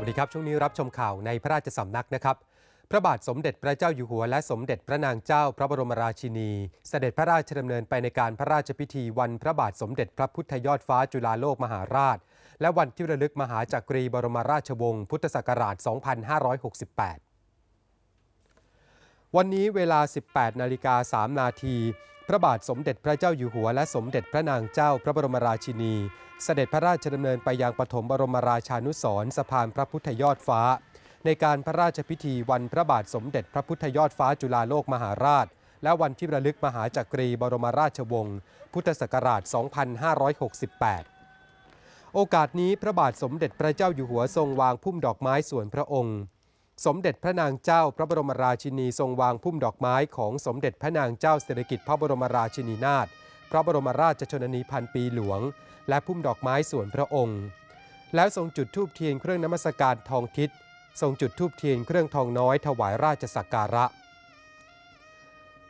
วัสดีครับ ช่วงนี้รับชมข่าวในพระราชสำนักนะครับ พระบาทสมเด็จพระเจ้าอยู่หัว และสมเด็จพระนางเจ้าพระบรมราชินี เสด็จพระราชดำเนินไปในการพระราชพิธีวันพระบาทสมเด็จพระพุทธยอดฟ้าจุฬาโลกมหาราช และวันที่ระลึกมหาจักรีบรมราชวงศ์พุทธศักราช 2568 วันนี้เวลา 18 นาฬิกา 3 นาที พระบาทสมเด็จพระเจ้าอยู่หัวและสมเด็จพระนางเจ้าพระบรมราชินี เสด็จพระราชดำเนินไปยังปฐมบรมราชานุสรณ์สะพานพระพุทธยอดฟ้า ในการพระราชพิธีวันพระบาทสมเด็จพระพุทธยอดฟ้าจุฬาโลกมหาราช และวันที่ระลึกมหาจักรีบรมราชวงศ์พุทธศักราช 2568โอกาสนี้พระบาทสมเด็จพระเจ้าอยู่หัวทรงวางพุ่มดอกไม้ส่วนพระองค์ สมเด็จพระนางเจ้าพระบรมราชินีทรงวางพุ่มดอกไม้ของสมเด็จพระนางเจ้าสิริกิติ์พระบรมราชินีนาถพระบรมราชชนนีพันปีหลวง และพุ่มดอกไม้ส่วนพระองค์ แล้วทรงจุดธูปเทียนเครื่องนมัสการทองทิศทรงจุดธูปเทียนเครื่องทองน้อยถวายราชสักการะ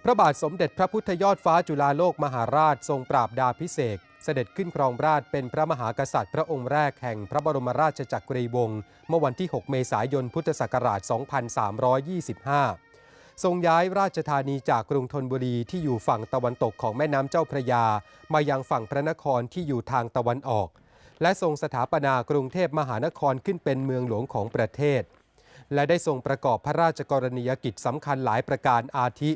พระบาทสมเด็จพระพุทธยอดฟ้าจุฬาโลกมหาราชทรงปราบดาพิเศษ เสด็จขึ้นครองราชเป็นพระมหากษัตริย์พระองค์แรกแห่งพระบรมราชจักรีวงศ์เมื่อวันที่ 6 เมษายน พุทธศักราช 2325 ทรงย้ายราชธานีจากกรุงธนบุรีที่อยู่ฝั่งตะวันตกของแม่น้ำเจ้าพระยา มายังฝั่งพระนครที่อยู่ทางตะวันออก และทรงสถาปนากรุงเทพมหานครขึ้นเป็นเมืองหลวงของประเทศ และได้ทรงประกอบพระราชกรณียกิจสำคัญหลายประการอาทิ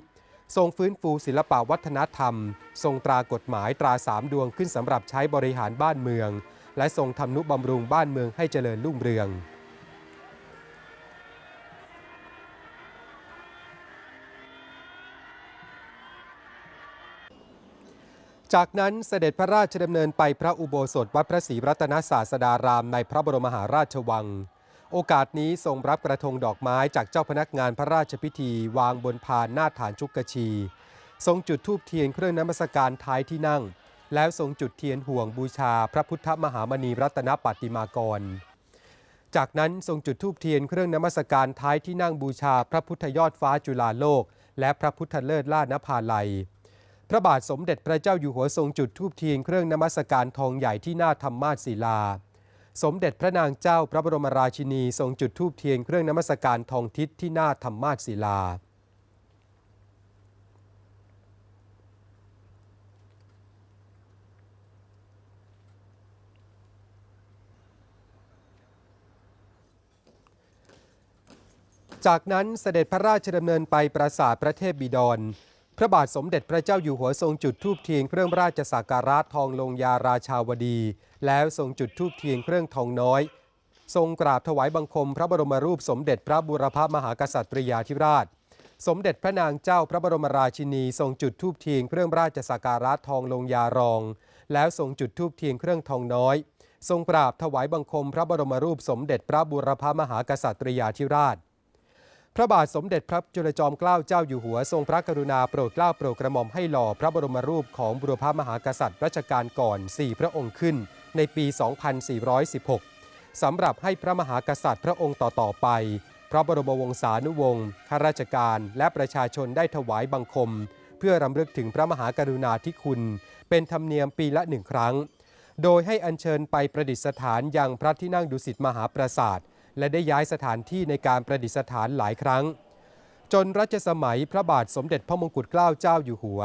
ทรงฟื้นฟูศิลปวัฒนธรรม ทรงตรากฎหมายตราสามดวงขึ้นสำหรับใช้บริหารบ้านเมือง และทรงทำนุบำรุงบ้านเมืองให้เจริญรุ่งเรืองจากนั้นเสด็จพระราชดำเนินไปพระอุโบสถวัดพระศรีรัตนศาสดารามในพระบรมมหาราชวัง โอกาสนี้ทรงรับกระทงดอกไม้จากเจ้าพนักงานพระราชพิธี วางบนพานหน้าฐานชุกกชี ทรงจุดธูปเทียนเครื่องน้ำมศการท้ายที่นั่ง แล้วทรงจุดเทียนห่วงบูชาพระพุทธมหามณีรัตนปัตติมากร จากนั้นทรงจุดธูปเทียนเครื่องน้ำมศการท้ายที่นั่งบูชาพระพุทธยอดฟ้าจุฬาโลก และพระพุทธเลิศล่านภาลัยพระบาทสมเด็จพระเจ้าอยู่หัวทรงจุดธูปเทียนเครื่องนมัสการทองใหญ่ที่หน้าธรรมาสศิลา สมเด็จพระนางเจ้าพระบรมราชินีทรงจุดธูปเทียนเครื่องนมัสการทองทิศที่หน้าธรรมาสศิลา จากนั้นเสด็จพระราชดำเนินไปปราสาทพระเทพบิดร ระบาทสมเด็จพระเจ้าอยู่หัวทรงจุดธูปเทียนเครื่องราชสักการะทองลงยาราชาวดี แล้วทรงจุดธูปเทียนเครื่องทองน้อย ทรงกราบถวายบังคมพระบรมรูปสมเด็จพระบุรพมหากษัตริยาธิราช สมเด็จพระนางเจ้าพระบรมราชินี ทรงจุดธูปเทียนเครื่องราชสักการะทองลงยารอง แล้วทรงจุดธูปเทียนเครื่องทองน้อย ทรงกราบถวายบังคมพระบรมรูปสมเด็จพระบุรพมหากษัตริยาธิราช พระบาทสมเด็จพระจุลจอมเกล้าเจ้าอยู่หัวทรงพระกรุณาโปรดเกล้าโปรดกระหม่อมให้หล่อพระบรมรูปของบุรพมหากษัตริย์รัชกาลก่อน 4 พระองค์ขึ้น ในปี 2416 สำหรับให้พระมหากษัตริย์พระองค์ต่อ ๆ ไป พระบรมวงศานุวงศ์ข้าราชการและประชาชนได้ถวายบังคม เพื่อรำลึกถึงพระมหากรุณาธิคุณ เป็นธรรมเนียมปีละหนึ่งครั้ง โดยให้อัญเชิญไปประดิษฐานยังพระที่นั่งดุสิตมหาปราสาท และได้ย้ายสถานที่ในการประดิษฐานหลายครั้ง จนรัชสมัยพระบาทสมเด็จพระมงกุฎเกล้าเจ้าอยู่หัว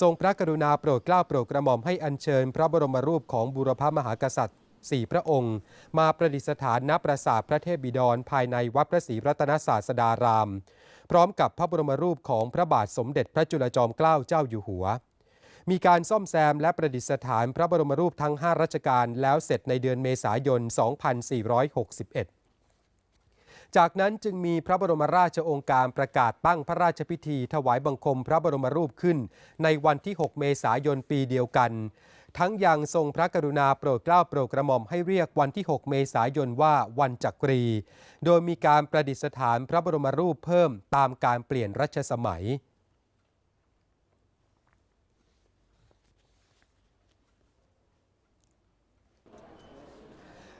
ทรงพระกรุณาโปรดเกล้าโปรดกระหม่อมให้อัญเชิญ พระบรมรูปของบุรพมหากษัตริย์สี่พระองค์ มาประดิษฐานณปราสาทพระเทพบิดรภายในวัดพระศรีรัตนศาสดาราม พร้อมกับพระบรมรูปของพระบาทสมเด็จพระจุลจอมเกล้าเจ้าอยู่หัว มีการซ่อมแซมและประดิษฐานพระบรมรูปทั้ง 5 รัชกาลแล้วเสร็จในเดือนเมษายน 2461 จากนั้นจึงมีพระบรมราชโองการประกาศตั้งพระราชพิธี ถวายบังคมพระบรมรูปขึ้น ในวันที่ 6 เมษายนปีเดียวกัน ทั้งยังทรงพระกรุณาโปรดเกล้าโปรดกระหม่อมให้เรียกวันที่ 6 เมษายนว่าวันจักรี โดยมีการประดิษฐานพระบรมรูปเพิ่มตามการเปลี่ยนรัชสมัย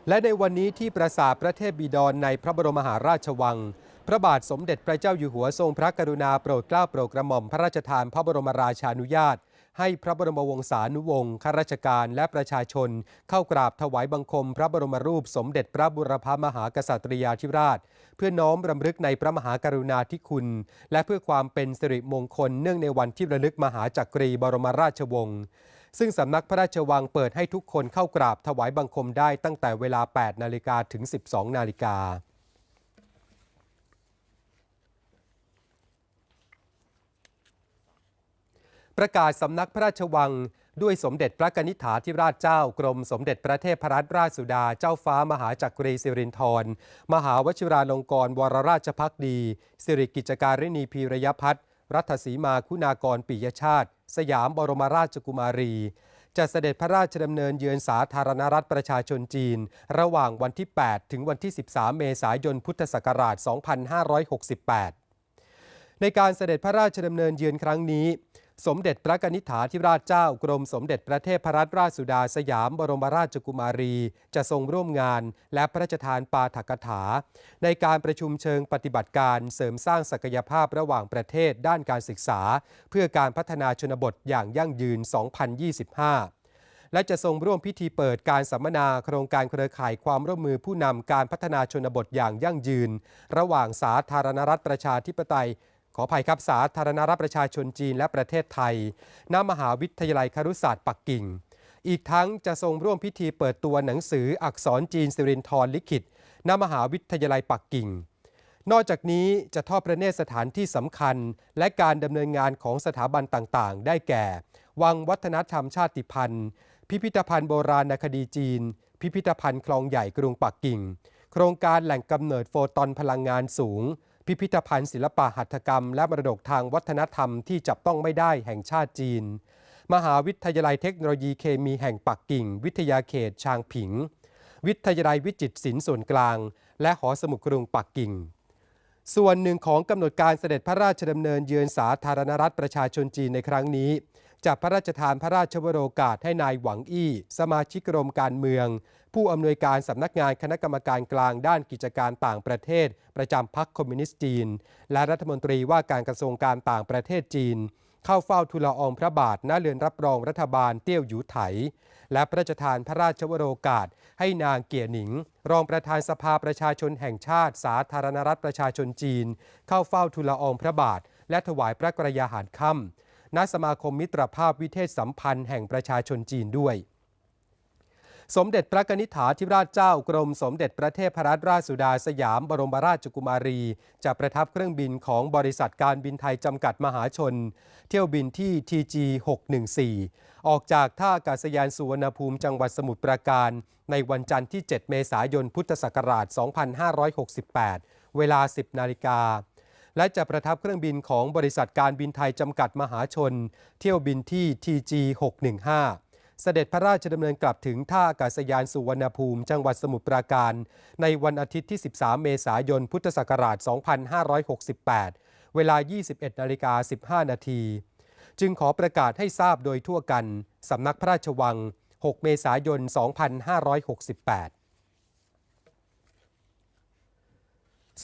และในวันนี้ที่ปราสาทพระเทพบิดรในพระบรมมหาราชวัง พระบาทสมเด็จพระเจ้าอยู่หัวทรงพระกรุณาโปรดเกล้าโปรดกระหม่อมพระราชทานพระบรมราชานุญาต ให้พระบรมวงศานุวงศ์ข้าราชการและประชาชน เข้ากราบถวายบังคม พระบรมรูปสมเด็จพระบุรพมหากษัตริยาธิราช เพื่อน้อมรำลึกในพระมหากรุณาธิคุณ และเพื่อความเป็นสิริมงคลเนื่องในวันที่ระลึกมหาจักรีบรมราชวงศ์ ซึ่งสำนักพระราชวังเปิดให้ทุกคนเข้ากราบถวายบังคมได้ตั้งแต่เวลา 8 นาฬิกาถึง 12 นาฬิกาประกาศสำนักพระราชวังด้วยสมเด็จพระกนิษฐาธิราชเจ้ากรมสมเด็จพระเทพรัตนราชสุดาเจ้าฟ้ามหาจักรีสิรินธรมหาวชิราลงกรณวรราชพักดี สิริกิจการิณีพีรยพัฒน์รัฐสีมาคุณากรปิยชาติ สยามบรมราชกุมารี จะเสด็จพระราชดำเนินเยือนสาธารณรัฐประชาชนจีน ระหว่างวันที่ 8 ถึงวันที่ 13 เมษายนพุทธศักราช 2568 ในการเสด็จพระราชดำเนินเยือนครั้งนี้ สมเด็จพระนิษฐาธิราชเจ้ากรมสมเด็จพระเทพรัตนราชสุดาสยามบรมราชกุมารี จะทรงร่วมงาน และพระราชทานปาฐกถา ในการประชุมเชิงปฏิบัติการเสริมสร้างศักยภาพระหว่างประเทศด้านการศึกษา เพื่อการพัฒนาชนบทอย่างยั่งยืน 2025และจะทรงร่วมพิธีเปิดการสัมมนาโครงการเครือข่ายความร่วมมือผู้นำการพัฒนาชนบทอย่างยั่งยืน ระหว่างสาธารณรัฐประชาธิปไตย ขออภัยครับสาธารณรัฐประชาชนจีนและประเทศไทย ณ มหาวิทยาลัยครุศาสตร์ปักกิ่ง อีกทั้งจะทรงร่วมพิธีเปิดตัวหนังสืออักษรจีนสิรินทรลิขิต ณ มหาวิทยาลัยปักกิ่ง นอกจากนี้จะทอดพระเนตรสถานที่สำคัญ และการดำเนินงานของสถาบันต่างๆ ได้แก่ วังวัฒนธรรมชาติพันธุ์ พิพิธภัณฑ์โบราณคดีจีน พิพิธภัณฑ์คลองใหญ่กรุงปักกิ่ง โครงการแหล่งกำเนิดโฟตอนพลังงานสูง พิพิธภัณฑ์ศิลปะหัตถกรรม และมรดกทางวัฒนธรรมที่จับต้องไม่ได้แห่งชาติจีน มหาวิทยาลัยเทคโนโลยีเคมีแห่งปักกิ่ง วิทยาเขตชางผิง วิทยาลัยวิจิตรศิลป์ส่วนกลาง และหอสมุดกรุงปักกิ่ง ส่วนหนึ่งของกำหนดการเสด็จพระราชดำเนินเยือนสาธารณรัฐประชาชนจีนในครั้งนี้ จะพระราชทานพระราชวโรกาสให้นายหวังอี้ สมาชิกกรมการเมือง ผู้อำนวยการสำนักงานคณะกรรมการกลางด้านกิจการต่างประเทศ ประจำพรรคคอมมิวนิสต์จีน และรัฐมนตรีว่าการกระทรวงการต่างประเทศจีน เข้าเฝ้าทูลละอองพระบาทณเรือนรับรองรัฐบาลเตี้ยวหยูไถ และพระราชทานพระราชวโรกาสให้นางเกียหนิง รองประธานสภาประชาชนแห่งชาติ สาธารณรัฐประชาชนจีน เข้าเฝ้าทูลละอองพระบาท และถวายพระกรยาหารค่ำ ณสมาคมมิตรภาพวิเทศสัมพันธ์แห่งประชาชนจีนด้วย สมเด็จพระนิษฐาธิราชเจ้ากรมสมเด็จพระเทพรัตนราชสุดาสยามบรมราชกุมารี จะประทับเครื่องบินของบริษัทการบินไทยจำกัดมหาชน เที่ยวบินที่ TG 614ออกจากท่าอากาศยานสุวรรณภูมิจังหวัดสมุทรปราการ ในวันจันทร์ที่ 7 เมษายนพุทธศักราช 2568 เวลา 10 นาฬิกา และจะประทับเครื่องบินของบริษัทการบินไทยจำกัดมหาชน เที่ยวบินที่ TG 615เสด็จพระราชดำเนินกลับถึงท่าอากาศยานสุวรรณภูมิ จังหวัดสมุทรปราการ ในวันอาทิตย์ที่ 13 เมษายน พุทธศักราช 2568 เวลา 21 นาฬิกา 15 นาที จึงขอประกาศให้ทราบโดยทั่วกัน สำนักพระราชวัง 6 เมษายน 2568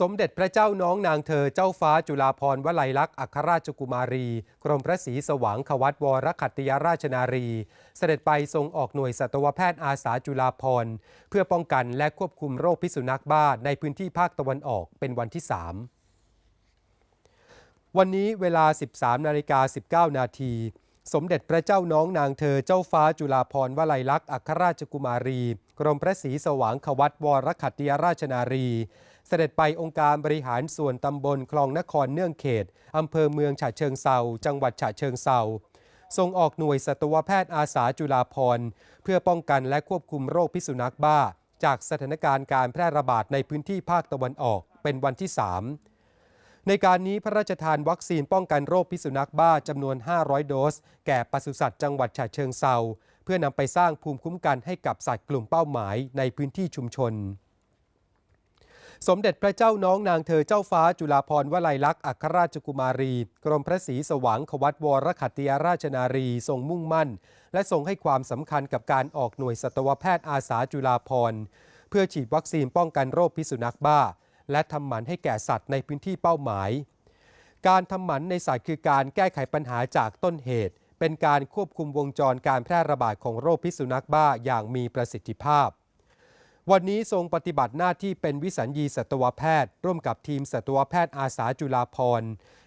สมเด็จพระเจ้าน้องนางเธอเจ้าฟ้าจุฬาภรณ์วลัยลักษณ์อัครราชกุมารี กรมพระศรีสว่างขวัตวรขัตติยราชนารี เสด็จไปทรงออกหน่วยสัตวแพทย์อาสาจุฬาภรณ์เพื่อป้องกันและควบคุมโรคพิษสุนัขบ้าในพื้นที่ภาคตะวันออกเป็นวันที่ 3 วันนี้เวลา 13นาฬิกา19 นาทีสมเด็จพระเจ้าน้องนางเธอเจ้าฟ้าจุฬาภรณ์วลัยลักษณ์อัครราชกุมารี กรมพระศรีสว่างขวัตวรขัตติยราชนารี เสด็จไปองค์การบริหารส่วนตำบลคลองนครเนื่องเขต อำเภอเมืองฉะเชิงเซาจังหวัดฉะเชิงเซาทรงออกหน่วยสัตวแพทย์อาสาจุฬาภรเพื่อป้องกันและควบคุมโรคพิษสุนัขบ้า จากสถานการณ์การแพร่ระบาดในพื้นที่ภาคตะวันออกเป็นวันที่ 3 ในการนี้พระราชทานวัคซีนป้องกันโรคพิษสุนัขบ้าจำนวน 500 โดส แก่ปศุสัตว์จังหวัดฉะเชิงเซาเพื่อนำไปสร้างภูมิคุ้มกันให้กับสัตว์กลุ่มเป้าหมายในพื้นที่ชุมชน สมเด็จพระเจ้าน้องนางเธอเจ้าฟ้าจุฬาภรณ์วลัยลักษณ์อัครราชกุมารี กรมพระศรีสว่างขวัตวรขัตติยราชนารีทรงมุ่งมั่น และทรงให้ความสำคัญกับการออกหน่วยสัตวแพทย์อาสาจุฬาภรณ์เพื่อฉีดวัคซีนป้องกันโรคพิษสุนัขบ้า และทำหมันให้แก่สัตว์ในพื้นที่เป้าหมาย การทำหมันในสัตว์คือการแก้ไขปัญหาจากต้นเหตุ เป็นการควบคุมวงจรการแพร่ระบาดของโรคพิษสุนัขบ้าอย่างมีประสิทธิภาพ วันนี้ทรงปฏิบัติหน้าที่เป็นวิสัญญีสัตวแพทย์ ร่วมกับทีมสัตวแพทย์อาสาจุฬาภร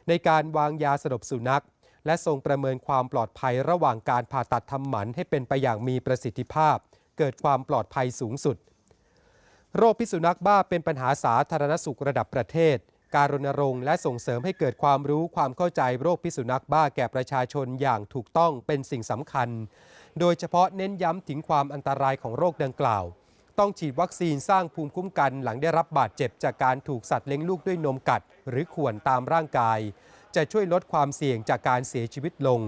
ในการวางยาสลบสุนัข และทรงประเมินความปลอดภัยระหว่างการผ่าตัดทำหมันให้เป็นไปอย่างมีประสิทธิภาพ เกิดความปลอดภัยสูงสุด โรคพิษสุนัขบ้าเป็นปัญหาสาธารณสุขระดับประเทศ การรณรงค์และส่งเสริมให้เกิดความรู้ความเข้าใจโรคพิษสุนัขบ้าแก่ประชาชนอย่างถูกต้องเป็นสิ่งสำคัญ โดยเฉพาะเน้นย้ำถึงความอันตรายของโรคดังกล่าว ต้องฉีดวัคซีนสร้างภูมิคุ้มกันหลังได้รับบาดเจ็บจากการถูกสัตว์เลี้ยงลูกด้วยนมกัด หรือข่วนตามร่างกาย จะช่วยลดความเสี่ยงจากการเสียชีวิตลง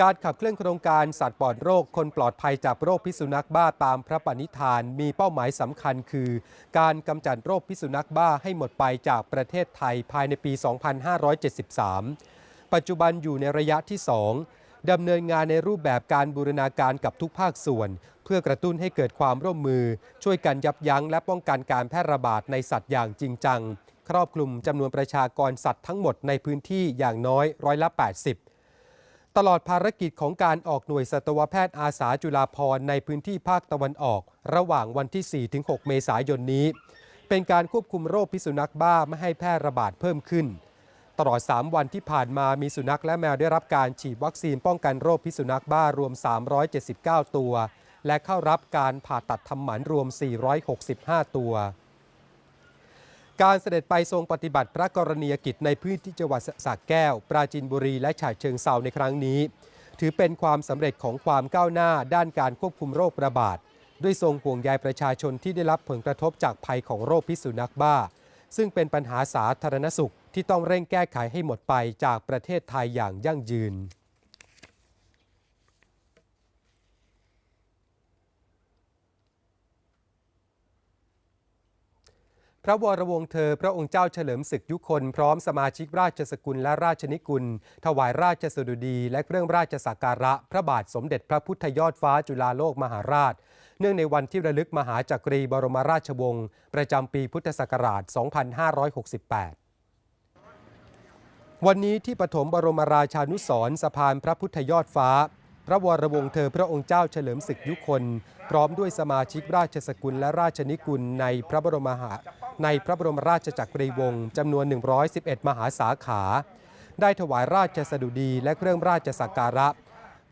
การขับเคลื่อนโครงการสัตว์ปลอดโรคคนปลอดภัยจากโรคพิษสุนัขบ้าตามพระปณิธาน มีเป้าหมายสำคัญคือ การกำจัดโรคพิษสุนัขบ้าให้หมดไปจากประเทศไทยภายในปี 2573 ปัจจุบันอยู่ในระยะที่ 2 ดำเนินงานในรูปแบบการบูรณาการกับทุกภาคส่วน เพื่อกระตุ้นให้เกิดความร่วมมือ ช่วยกันยับยั้งและป้องกันการแพร่ระบาดในสัตว์อย่างจริงจัง ครอบคลุมจำนวนประชากรสัตว์ทั้งหมดในพื้นที่อย่างน้อยร้อยละ 80 ตลอดภารกิจของการออกหน่วยสัตวแพทย์อาสาจุฬาภรณ์ในพื้นที่ภาคตะวันออก ระหว่างวันที่ 4-6 เมษายนนี้ เป็นการควบคุมโรคพิษสุนัขบ้าไม่ให้แพร่ระบาดเพิ่มขึ้น ตลอด 3 วันที่ผ่านมามีสุนัขและแมวได้รับการฉีดวัคซีนป้องกันโรคพิษสุนัขบ้ารวม 379 ตัว และเข้ารับการผ่าตัดทำหมันรวม 465 ตัว การเสด็จไปทรงปฏิบัติพระกรณียกิจในพื้นที่จังหวัดสระแก้ว ปราจีนบุรีและฉะเชิงเซาในครั้งนี้ ถือเป็นความสำเร็จของความก้าวหน้าด้านการควบคุมโรคระบาดด้วยทรงห่วงใยประชาชนที่ได้รับผลกระทบจากภัยของโรคพิษสุนัขบ้า ซึ่งเป็นปัญหาสาธารณสุขที่ต้องเร่งแก้ไขให้หมดไปจากประเทศไทยอย่างยั่งยืนพระวรวงศ์เธอพระองค์เจ้าเฉลิมศึกยุคนพร้อมสมาชิกราชสกุลและราชนิกุล ถวายราชสดุดีและเครื่องราชสักการะ พระบาทสมเด็จพระพุทธยอดฟ้าจุฬาโลกมหาราช เนื่องในวันที่ระลึกมหาจักรีบรมราชวงศ์ประจำปีพุทธศักราช 2568วันนี้ที่ปฐมบรมราชานุสร์สะพานพระพุทธยอดฟ้า พระวรวงศ์เธอพระองค์เจ้าเฉลิมศึกยุคน พร้อมด้วยสมาชิกราชสกุลและราชนิกุลในพระบรมหาในพระบรมราชจักรีวงศ์จำนวน 111 มหาสาขา ได้ถวายราชสดุดีและเครื่องราชสักการะ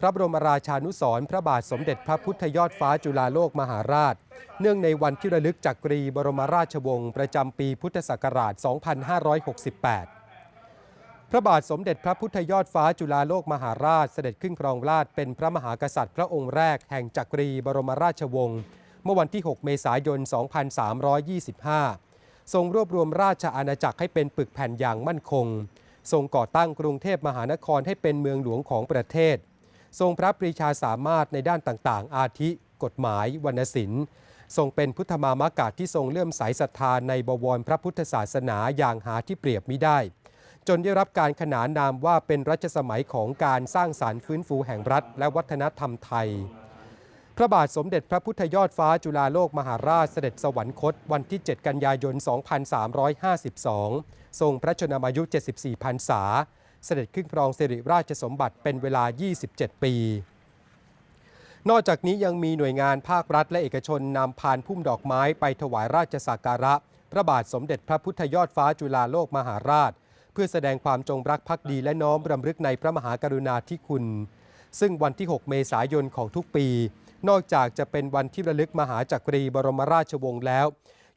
พระบรมราชานุสรพระบาทสมเด็จพระพุทธยอดฟ้าจุฬาโลกมหาราช เนื่องในวันที่ระลึกจักรีบรมราชวงศ์ประจำปีพุทธศักราช 2568 พระบาทสมเด็จพระพุทธยอดฟ้าจุฬาโลกมหาราชเสด็จขึ้นครองราชเป็นพระมหากษัตริย์พระองค์แรกแห่งจักรีบรมราชวงศ์เมื่อวันที่ 6 เมษายน 2325 ทรงรวบรวมราชอาณาจักรให้เป็นปึกแผ่นอย่างมั่นคง ทรงก่อตั้งกรุงเทพมหานครให้เป็นเมืองหลวงของประเทศ ทรงพระปรีชาสามารถในด้านต่างๆ อาทิ กฎหมาย วรรณศิลป์ ทรงเป็นพุทธมามากาศที่ทรงเลื่อมใสศรัทธาในบวรพระพุทธศาสนาอย่างหาที่เปรียบมิได้ จนได้รับการขนานนามว่าเป็นรัชสมัยของการสร้างสารรค์ฟื้นฟูแห่งรัฐ และวัฒนธรรมไทย พระบาทสมเด็จพระพุทธยอดฟ้าจุฬาโลกมหาราชเสด็จสวรรคตวันที่ 7 กันยายน 2352 ทรงพระชนมายุ 74พรรษา เสด็จขึ้นครองสิริราชสมบัติเป็นเวลา 27 ปี นอกจากนี้ยังมีหน่วยงานภาครัฐและเอกชนนำพานพุ่มดอกไม้ไปถวายราชสักการะ พระบาทสมเด็จพระพุทธยอดฟ้าจุฬาโลกมหาราช เพื่อแสดงความจงรักภักดีและน้อมรำลึกในพระมหากรุณาธิคุณ ซึ่งวันที่ 6 เมษายนของทุกปี นอกจากจะเป็นวันที่ระลึกมหาจักรีบรมราชวงศ์แล้ว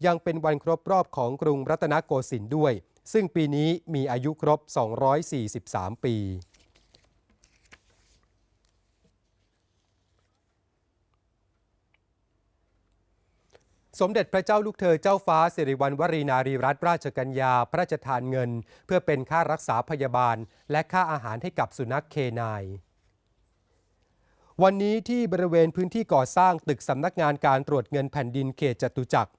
ยังเป็นวันครบรอบของกรุงรัตนโกสินทร์ด้วย ซึ่งปีนี้มีอายุครบ 243 ปีสมเด็จพระเจ้าลูกเธอเจ้าฟ้าสิริวัณวรีนารีรัตนราชกัญญา พระราชทานเงิน เพื่อเป็นค่ารักษาพยาบาล และค่าอาหารให้กับสุนัขเคนาย วันนี้ที่บริเวณพื้นที่ก่อสร้างตึกสำนักงานการตรวจเงินแผ่นดินเขตจตุจักร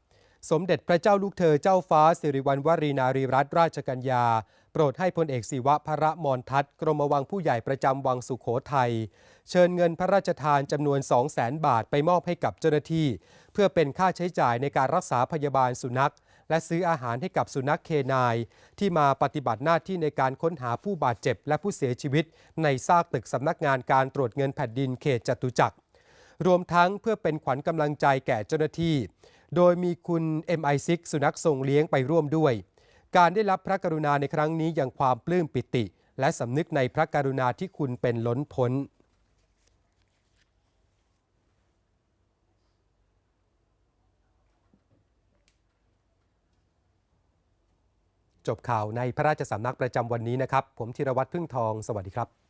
สมเด็จพระเจ้าลูกเธอเจ้าฟ้าสิริวัณวรีนารีรัตนราชกัญญา โปรดให้พลเอกศิวะพระมรทัตกรมวังผู้ใหญ่ประจำวังสุขโขทัย เชิญเงินพระราชทานจำนวน 2 0 0แสนบาทไปมอบให้กับเจ้าหน้าที่ เพื่อเป็นค่าใช้จ่ายในการรักษาพยาบาลสุนัข และซื้ออาหารให้กับสุนัขเคนาย ที่มาปฏิบัติหน้าที่ในการค้นหาผู้บาดเจ็บ และผู้เสียชีวิต ในซากตึกสำนักงานการตรวจเงินแผ่นดินเขตจตุจักรรวมทั้งเพื่อเป็นขวัญกำลังใจแก่เจ้าหน้าที่ โดยมีคุณ MI6 สุนัขทรงเลี้ยงไปร่วมด้วย การได้รับพระกรุณาในครั้งนี้ยังความปลื้มปิติ และสำนึกในพระกรุณาที่คุณเป็นล้นพ้นจบข่าวในพระราชสำนักประจำวันนี้นะครับ ผมธีรวัตรพึ่งทอง สวัสดีครับ